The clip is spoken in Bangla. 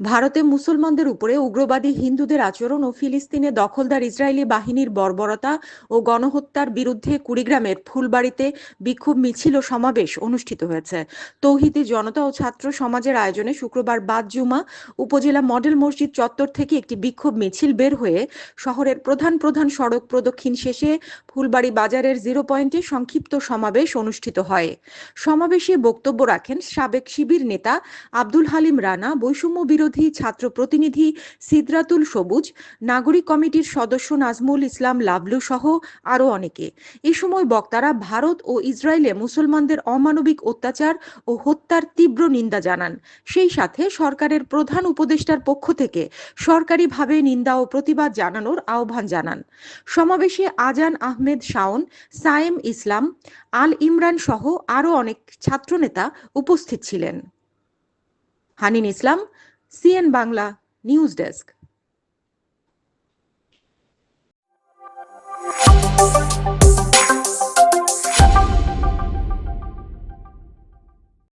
ভারতে মুসলমানদের উপরে উগ্রবাদী হিন্দুদের আচরণ ও ফিলিস্তিনে দখলদার ইসরায়েলি বাহিনীর বর্বরতা ও গণহত্যার বিরুদ্ধে কুড়িগ্রামের ফুলবাড়িতে বিক্ষোভ মিছিল ও সমাবেশ অনুষ্ঠিত হয়েছে। তৌহিদি জনতা ও ছাত্র সমাজের আয়োজনে শুক্রবার বাদ জুমা উপজেলা মডেল মসজিদ চত্বর থেকে একটি বিক্ষোভ মিছিল বের হয়ে শহরের প্রধান প্রধান সড়ক প্রদক্ষিণ শেষে ফুলবাড়ি বাজারের জিরো পয়েন্টে সংক্ষিপ্ত সমাবেশ অনুষ্ঠিত হয়। সমাবেশে বক্তব্য রাখেন সাবেক শিবির নেতা আব্দুল হালিম রানা, বৈষম্য বিরোধী ছাত্র প্রতিনিধি সিদ্রাতুল সবুজ, নাগরিক কমিটির সদস্য নাজমুল ইসলাম লাভলু সহ আরও অনেকে। এ সময় বক্তারা ভারত ও ইসরায়েলে মুসলমানদের অমানবিক অত্যাচার ও হত্যার তীব্র নিন্দা জানান। সেই সাথে সরকারের প্রধান উপদেষ্টার পক্ষ থেকে সরকারিভাবে নিন্দা ও প্রতিবাদ জানানোর আহ্বান জানান। সমাবেশে আজান আহমেদ শাওন, সায়েম ইসলাম, আল ইমরান সহ আরও অনেক ছাত্রনেতা উপস্থিত ছিলেন। হানিন ইসলাম সিএন বাংলা নিউজ ডেস্ক